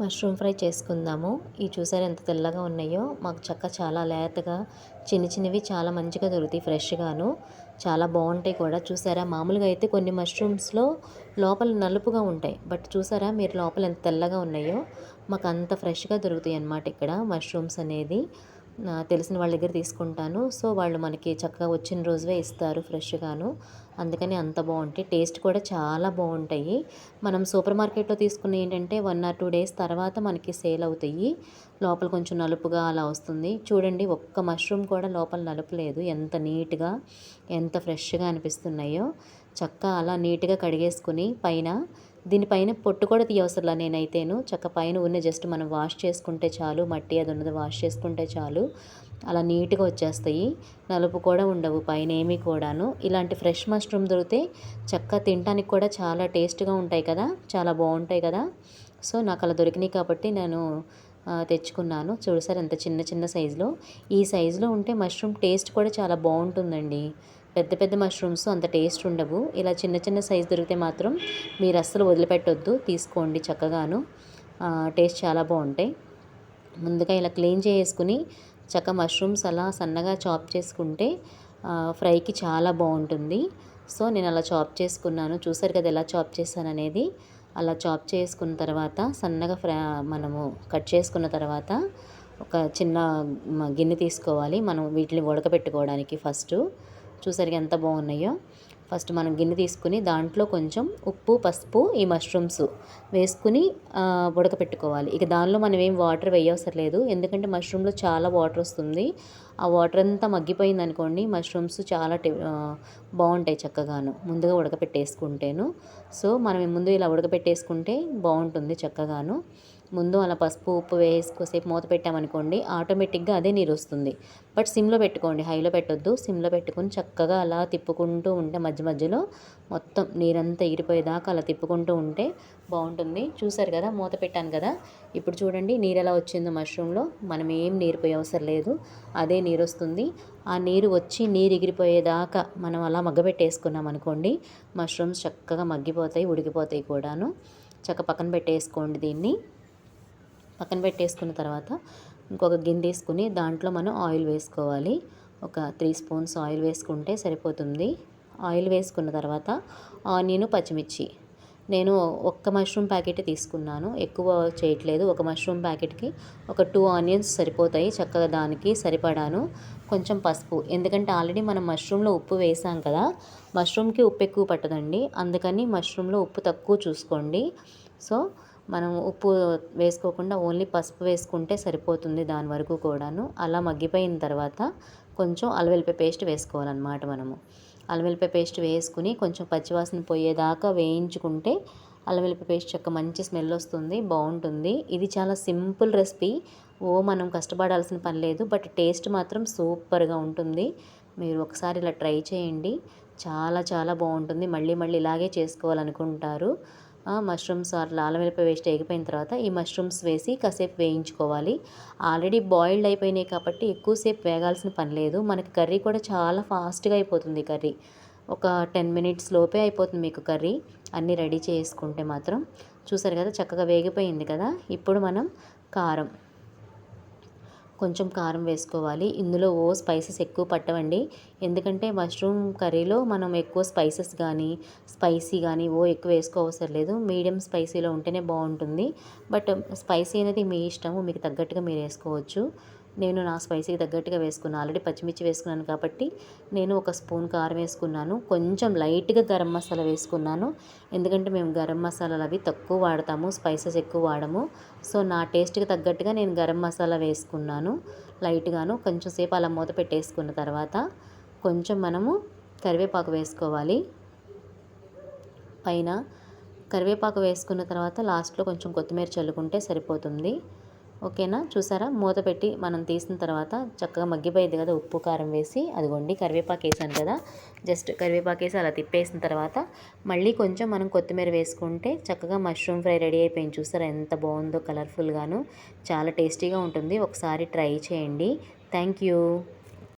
Mushroom fry చేసుకుందాము. ఈ చూసారు ఎంత తెల్లగా ఉన్నాయో? మాకు చక్క చాలా లేతగా చిన్న చిన్నవి చాలా మంచిగా దొరుకుతాయి ఫ్రెష్గాను. చాలా బాగుంటాయి కూడా. చూసారా? మామూలుగా అయితే కొన్ని మష్రూమ్స్లో లోపల నలుపుగా ఉంటాయి. బట్ చూసారా మీరు లోపల ఎంత తెల్లగా ఉన్నాయో? మాకు అంత ఫ్రెష్గా దొరుకుతాయి అన్నమాట ఇక్కడ మష్రూమ్స్ అనేది. తెలిసిన వాళ్ళ దగ్గర తీసుకుంటాను. సో వాళ్ళు మనకి చక్కగా వచ్చిన రోజువే ఇస్తారు ఫ్రెష్గాను. అందుకని అంత బాగుంటాయి. టేస్ట్ కూడా చాలా బాగుంటాయి. మనం సూపర్ మార్కెట్లో తీసుకున్న ఏంటంటే వన్ ఆర్ టూ డేస్ తర్వాత మనకి సేల్ అవుతాయి. లోపల కొంచెం నలుపుగా అలా వస్తుంది. చూడండి ఒక్క మష్రూమ్ కూడా లోపల నలుపు లేదు ఎంత నీట్గా ఎంత ఫ్రెష్గా అనిపిస్తున్నాయో. చక్క అలా నీట్గా కడిగేసుకుని పైన దీనిపైన పొట్టు కూడా తీయవసరంలా నేనైతేను. చక్క పైన ఉన్న జస్ట్ మనం వాష్ చేసుకుంటే చాలు మట్టి అది ఉన్నది వాష్ చేసుకుంటే చాలు. అలా నీట్గా వచ్చేస్తాయి. నలుపు కూడా ఉండవు పైన ఏమీ కూడాను. ఇలాంటి ఫ్రెష్ మష్రూమ్ దొరికితే చక్క తినడానికి కూడా చాలా టేస్ట్గా ఉంటాయి కదా చాలా బాగుంటాయి కదా. సో నాకు అలా దొరికినాయి కాబట్టి నేను తెచ్చుకున్నాను. చూడు సార్ ఎంత చిన్న చిన్న సైజులో. ఈ సైజులో ఉంటే మష్రూమ్ టేస్ట్ కూడా చాలా బాగుంటుందండి. పెద్ద పెద్ద మష్రూమ్స్ అంత టేస్ట్ ఉండవు. ఇలా చిన్న చిన్న సైజు దొరికితే మాత్రం మీరు అస్సలు వదిలిపెట్టొద్దు. తీసుకోండి చక్కగాను. టేస్ట్ చాలా బాగుంటాయి. ముందుగా ఇలా క్లీన్ చేసుకుని చక్క మష్రూమ్స్ అలా సన్నగా చాప్ చేసుకుంటే ఫ్రైకి చాలా బాగుంటుంది. సో నేను అలా చాప్ చేసుకున్నాను. చూసారు కదా ఎలా చాప్ చేశాను అనేది. అలా చాప్ చేసుకున్న తర్వాత సన్నగా ఫ్రై మనము కట్ చేసుకున్న తర్వాత ఒక చిన్న గిన్నె తీసుకోవాలి. మనం వీటిని ఉడకబెట్టుకోవడానికి ఫస్ట్ చూసరికి ఎంత బాగున్నాయో. ఫస్ట్ మనం గిన్నె తీసుకుని దాంట్లో కొంచెం ఉప్పు పసుపు ఈ మష్రూమ్స్ వేసుకుని ఉడకపెట్టుకోవాలి. ఇక దానిలో మనం ఏం వాటర్ వేయవసరం లేదు. ఎందుకంటే మష్రూమ్లో చాలా వాటర్ వస్తుంది. ఆ వాటర్ అంతా మగ్గిపోయింది అనుకోండి మష్రూమ్స్ చాలా బాగుంటాయి చక్కగాను. ముందుగా ఉడకపెట్టేసుకుంటేను. సో మనం ముందు ఇలా ఉడకపెట్టేసుకుంటే బాగుంటుంది చక్కగాను. ముందు అలా పసుపు ఉప్పు వేసుకోసేపు మూత పెట్టామనుకోండి ఆటోమేటిక్గా అదే నీరు వస్తుంది. బట్ సిమ్లో పెట్టుకోండి హైలో పెట్టొద్దు. సిమ్లో పెట్టుకుని చక్కగా అలా తిప్పుకుంటూ ఉంటే మధ్య మధ్యలో మొత్తం నీరంతా ఎగిరిపోయేదాకా అలా తిప్పుకుంటూ ఉంటే బాగుంటుంది. చూసారు కదా మూత పెట్టాను కదా. ఇప్పుడు చూడండి నీరు ఎలా వచ్చిందో మష్రూమ్లో. మనం ఏం నీరు పోయే అవసరం లేదు. అదే నీరు వస్తుంది. ఆ నీరు వచ్చి నీరు ఎగిరిపోయేదాకా మనం అలా మగ్గబెట్టేసుకున్నాం అనుకోండి మష్రూమ్స్ చక్కగా మగ్గిపోతాయి ఉడికిపోతాయి కూడాను. చక్క పక్కన పెట్టేసుకోండి దీన్ని. పక్కన పెట్టేసుకున్న తర్వాత ఇంకొక గిన్నె తీసుకుని దాంట్లో మనం ఆయిల్ వేసుకోవాలి. ఒక త్రీ స్పూన్స్ ఆయిల్ వేసుకుంటే సరిపోతుంది. ఆయిల్ వేసుకున్న తర్వాత ఆనియన్ పచ్చిమిర్చి. నేను ఒక్క మష్రూమ్ ప్యాకెట్ తీసుకున్నాను. ఎక్కువ చేయట్లేదు. ఒక మష్రూమ్ ప్యాకెట్కి ఒక టూ ఆనియన్స్ సరిపోతాయి. చక్కగా దానికి సరిపడాను. కొంచెం పసుపు. ఎందుకంటే ఆల్రెడీ మనం మష్రూమ్లో ఉప్పు వేసాం కదా. మష్రూమ్కి ఉప్పు ఎక్కువ పట్టదండి. అందుకని మష్రూమ్లో ఉప్పు తక్కువ చూసుకోండి. సో మనం ఉప్పు వేసుకోకుండా ఓన్లీ పసుపు వేసుకుంటే సరిపోతుంది దాని వరకు కూడాను. అలా మగ్గిపోయిన తర్వాత కొంచెం అల్లవెల్లిపాయ పేస్ట్ వేసుకోవాలన్నమాట మనము. అల్లవెల్లిపాయ పేస్ట్ వేసుకుని కొంచెం పచ్చివాసన పోయేదాకా వేయించుకుంటే అల్లవెల్లిపాయ పేస్ట్ చక్క మంచి స్మెల్ వస్తుంది బాగుంటుంది. ఇది చాలా సింపుల్ రెసిపీ. ఓ మనం కష్టపడాల్సిన పని లేదు బట్ టేస్ట్ మాత్రం సూపర్గా ఉంటుంది. మీరు ఒకసారి ఇలా ట్రై చేయండి. చాలా చాలా బాగుంటుంది. మళ్ళీ మళ్ళీ ఇలాగే చేసుకోవాలనుకుంటారు. మష్రూమ్స్ అట్లా అల్లం వెల్లిపాయ వేస్ట్ ఎగిపోయిన తర్వాత ఈ మష్రూమ్స్ వేసి కాసేపు వేయించుకోవాలి. ఆల్రెడీ బాయిల్డ్ అయిపోయినాయి కాబట్టి ఎక్కువసేపు వేగాల్సిన పని లేదు. మనకి కర్రీ కూడా చాలా ఫాస్ట్గా అయిపోతుంది కర్రీ. ఒక టెన్ మినిట్స్ లోపే అయిపోతుంది మీకు కర్రీ. అన్నీ రెడీ చేసుకుంటే మాత్రం. చూసారు కదా చక్కగా వేగిపోయింది కదా. ఇప్పుడు మనం కారం. కొంచెం కారం వేసుకోవాలి. ఇందులో ఓ స్పైసెస్ ఎక్కువ పట్టవండి. ఎందుకంటే మష్రూమ్ కర్రీలో మనం ఎక్కువ స్పైసెస్ కానీ స్పైసీ కానీ ఓ ఎక్కువ వేసుకోవసరం లేదు. మీడియం స్పైసీలో ఉంటేనే బాగుంటుంది. బట్ స్పైసీ అనేది మీ ఇష్టము మీకు తగ్గట్టుగా మీరు వేసుకోవచ్చు. నేను నా స్పైసీకి తగ్గట్టుగా వేసుకున్నాను ఆల్రెడీ పచ్చిమిర్చి వేసుకున్నాను కాబట్టి నేను ఒక స్పూన్ కారం వేసుకున్నాను. కొంచెం లైట్గా గరం మసాలా వేసుకున్నాను. ఎందుకంటే మేము గరం మసాలాలు అవి తక్కువ వాడతాము స్పైసెస్ ఎక్కువ వాడము. సో నా టేస్ట్కి తగ్గట్టుగా నేను గరం మసాలా వేసుకున్నాను లైట్గాను. కొంచెం సేపు అలా మూత పెట్టేసుకున్న తర్వాత కొంచెం మనము కరివేపాకు వేసుకోవాలి. పైన కరివేపాకు వేసుకున్న తర్వాత లాస్ట్లో కొంచెం కొత్తిమీర చల్లుకుంటే సరిపోతుంది. ఓకేనా? చూసారా? మూత పెట్టి మనం తీసిన తర్వాత చక్కగా మగ్గిపోయింది కదా ఉప్పు కారం వేసి. అదిగోండి కరివేపాకు వేసాను కదా. జస్ట్ కరివేపాకు వేసి అలా తిప్పేసిన తర్వాత మళ్ళీ కొంచెం మనం కొత్తిమీర వేసుకుంటే చక్కగా మష్రూమ్ ఫ్రై రెడీ అయిపోయింది. చూసారా? ఎంత బాగుందో కలర్ఫుల్గాను. చాలా టేస్టీగా ఉంటుంది. ఒకసారి ట్రై చేయండి. Thank you.